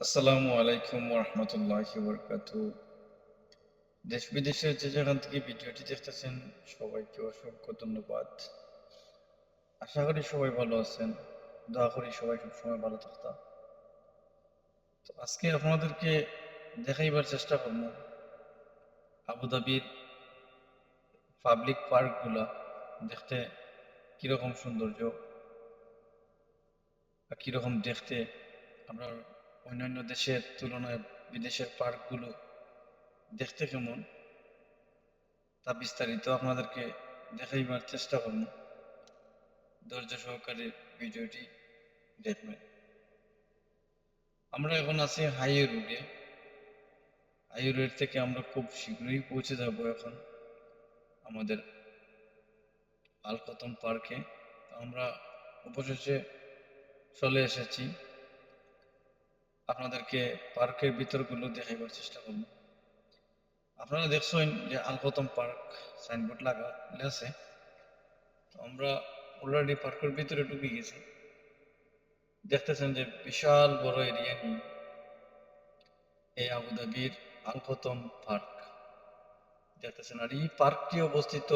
আসসালামু আলাইকুম রহমতুল্লাহ বরকাত দেশ বিদেশের যে যেখান থেকে ভিডিওটি দেখতেছেন, সবাইকে অসংখ্য ধন্যবাদ। আশা করি সবাই ভালো আছেন। দোয়া করি সবাই সবসময় ভালো থাকতাম। তো আজকে আপনাদেরকে দেখাইবার চেষ্টা করব। আবুধাবির পাবলিক পার্কগুলা দেখতে কীরকম সৌন্দর্য বা কীরকম দেখতে আমরা অন্যান্য দেশের তুলনায় বিদেশের পার্কগুলো দেখতে কেমন? তা বিস্তারিত আপনাদেরকে দেখাইবার চেষ্টা করব। ধৈর্য সহকারে ভিডিওটি দেখবেন। আমরা এখন আছি হাইওয়ে রোডে। হাইওয়ে রোড থেকে আমরা খুব শীঘ্রই পৌঁছে যাব এখন আমাদের আলকতম পার্কে। আমরা অবশেষে চলে এসেছি। আপনাদেরকে পার্কের ভিতরগুলো দেখাইবার চেষ্টা করব। আপনারা দেখছেন যে আলকতম পার্ক, সাইনবোর্ড লাগা আছে। আমরা অলরেডি পার্কের ভিতরে ঢুকে গেছি। দেখতেছেন যে বিশাল বড় এরিয়া নিয়ে এই আবুধাবির আলকতম পার্ক। দেখতেছেন, আর এই পার্কটি অবস্থিত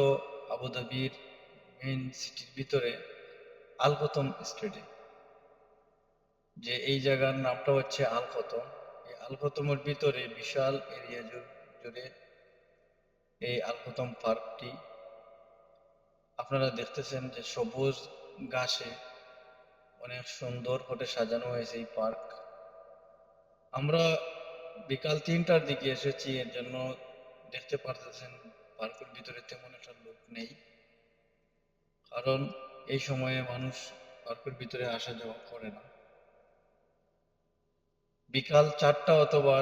আবুধাবির মেইন সিটির ভিতরে আলকতম স্টেটে যে এই জায়গার নামটা হচ্ছে আলকতম এই আলকতমের ভিতরে বিশাল এরিয়া জুড়ে এই আলকতম পার্কটি আপনারা দেখতেছেন যে সবুজ ঘাসে অনেক সুন্দর করে সাজানো হয়েছে এই পার্ক। আমরা বিকাল তিনটার দিকে এসেছি, এর জন্য দেখতে পারতেছেন পার্কের ভিতরে তেমন একটা লোক নেই। কারণ এই সময়ে মানুষ পার্কের ভিতরে আসা যাওয়া করে না। বিকাল চারটা অথবা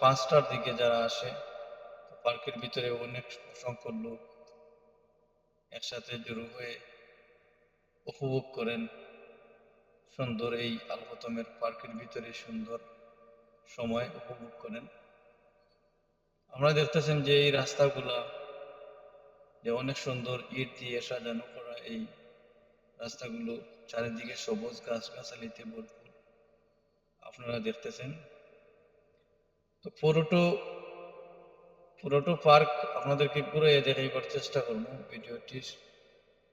পাঁচটার দিকে যারা আসে, পার্কের ভিতরে অনেক অসংখ্য লোক একসাথে জড়ো হয়ে উপভোগ করেন সুন্দর এই আলগতমের পার্কের ভিতরে সুন্দর সময় উপভোগ করেন। আমরা দেখতেছেন যে এই রাস্তাগুলা যে অনেক সুন্দর ইট দিয়ে সাজানো করা এই রাস্তাগুলো চারিদিকে সবুজ গাছ গাছালিতে ভরপুর। আপনারা দেখতেছেন। তো পুরোটো পুরোটো পার্ক আপনাদেরকে পুরো দেখাইবার চেষ্টা করব ভিডিওটির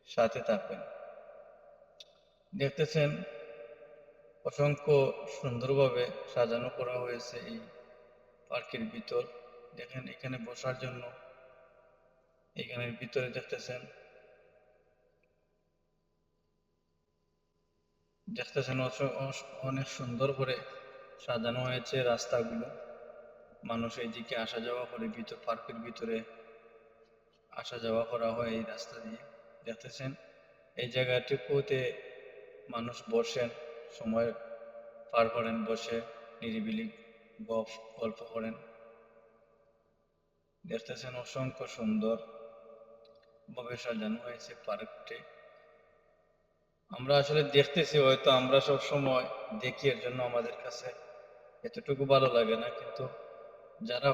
সাথে থাকবেন। দেখতেছেন অসংখ্য সুন্দরভাবে সাজানো করা হয়েছে এই পার্কের ভিতর। দেখেন এখানে বসার জন্য এখানের ভিতরে দেখতেছেন দেখতেছেন অনেক সুন্দর করে সাজানো হয়েছে রাস্তাগুলো। মানুষ এইদিকে আসা যাওয়া করে, ভিতর, পার্কের ভিতরে আসা যাওয়া করা হয় এই রাস্তা দিয়ে। দেখতেছেন, এই জায়গাটুকুতে মানুষ বসেন সময় পার করেন, বসে নিরিবিলি গপ, গল্প করেন। দেখতেছেন অসংখ্য সুন্দর ভাবে সাজানো হয়েছে পার্কটি। আমরা আসলে দেখতেছি হয়তো আমরা সব সময় দেখি এর জন্য আমাদের কাছে এতটুকু ভালো লাগে না, কিন্তু যারা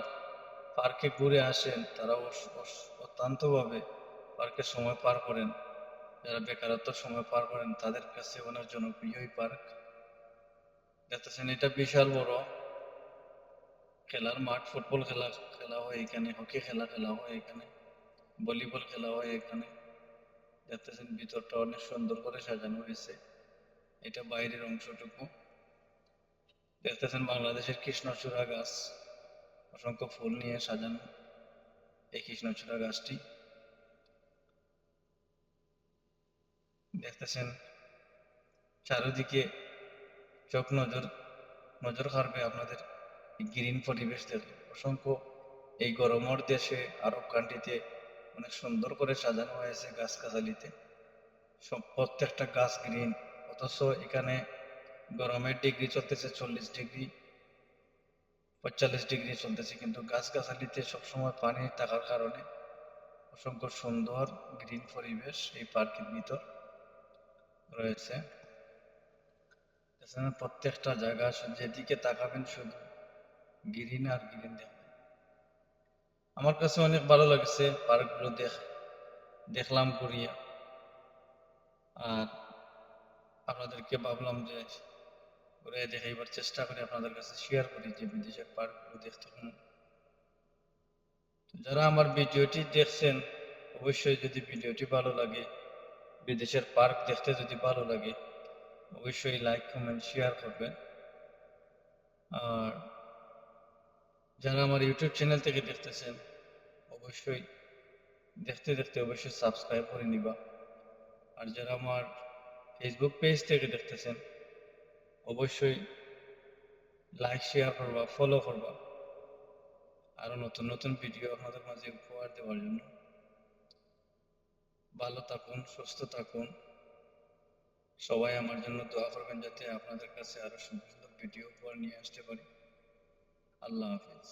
পার্কে ঘুরে আসেন, তারা অত্যন্ত ভাবে পার্কে সময় পার করেন। যারা বেকারত্ব সময় পার করেন, তাদের কাছে অনেক জনপ্রিয় এই পার্ক। দেখতেছেন, এটা বিশাল বড় খেলার মাঠ, ফুটবল খেলা খেলা হয় এখানে, হকি খেলা খেলা হয় এখানে, ভলিবল খেলা হয় এখানে। দেখতেছেন ভিতরটা অনেক সুন্দর করে সাজানো হয়েছে। এটা বাইরের অংশটুকু। দেখতেছেন বাংলাদেশের কৃষ্ণচূড়া গাছ। অসংখ্য ফুল নিয়ে সাজানো এই কৃষ্ণচূড়া গাছটি। দেখতেছেন চারিদিকে চোখ নজর নজর কাড়বে আপনাদের গ্রিন পরিবেশ দেখে। অসংখ্য এই গরমের দেশে আরব কান্ট্রিতে অনেক সুন্দর করে সাজানো হয়েছে গাছ গাছালিতে সব প্রত্যেকটা গাছ গ্রিন অথচ এখানে গরমের ডিগ্রি চলতেছে চল্লিশ ডিগ্রি পঁয়তাল্লিশ ডিগ্রি চলতেছে, কিন্তু গাছ গাছালিতে সবসময় পানি থাকার কারণে অসংখ্য সুন্দর গ্রিন পরিবেশ এই পার্কের ভিতর রয়েছে। প্রত্যেকটা জায়গা যেদিকে তাকাবেন শুধু গ্রিন আর গ্রিন দেখবেন আমার কাছে অনেক ভালো লাগছে পার্কগুলো দেখ, দেখলাম ঘুরিয়া। আর আপনাদেরকে ভাবলাম যে করে দেখাইবার চেষ্টা করি, আপনাদের কাছে শেয়ার করি যে বিদেশের পার্কগুলো দেখতে যারা আমার ভিডিওটি দেখছেন, অবশ্যই যদি ভিডিওটি ভালো লাগে, বিদেশের পার্ক দেখতে যদি ভালো লাগে, অবশ্যই লাইক কমেন্ট শেয়ার করবেন। আর যারা আমার ইউটিউব চ্যানেল থেকে দেখতেছেন, অবশ্যই দেখতে দেখতে অবশ্যই সাবস্ক্রাইব করে নিবা। আর যারা আমার ফেসবুক পেজ থেকে দেখতেছেন, অবশ্যই লাইক শেয়ার করবা ফলো করবা। আরও নতুন নতুন ভিডিও আপনাদের মাঝে উপহার দেওয়ার জন্য। ভালো থাকুন, সুস্থ থাকুন। সবাই আমার জন্য দোয়া করবেন যাতে আপনাদের কাছে আরও সুন্দর সুন্দর ভিডিও উপহার নিয়ে আসতে পারি। আল্লাহ হাফিজ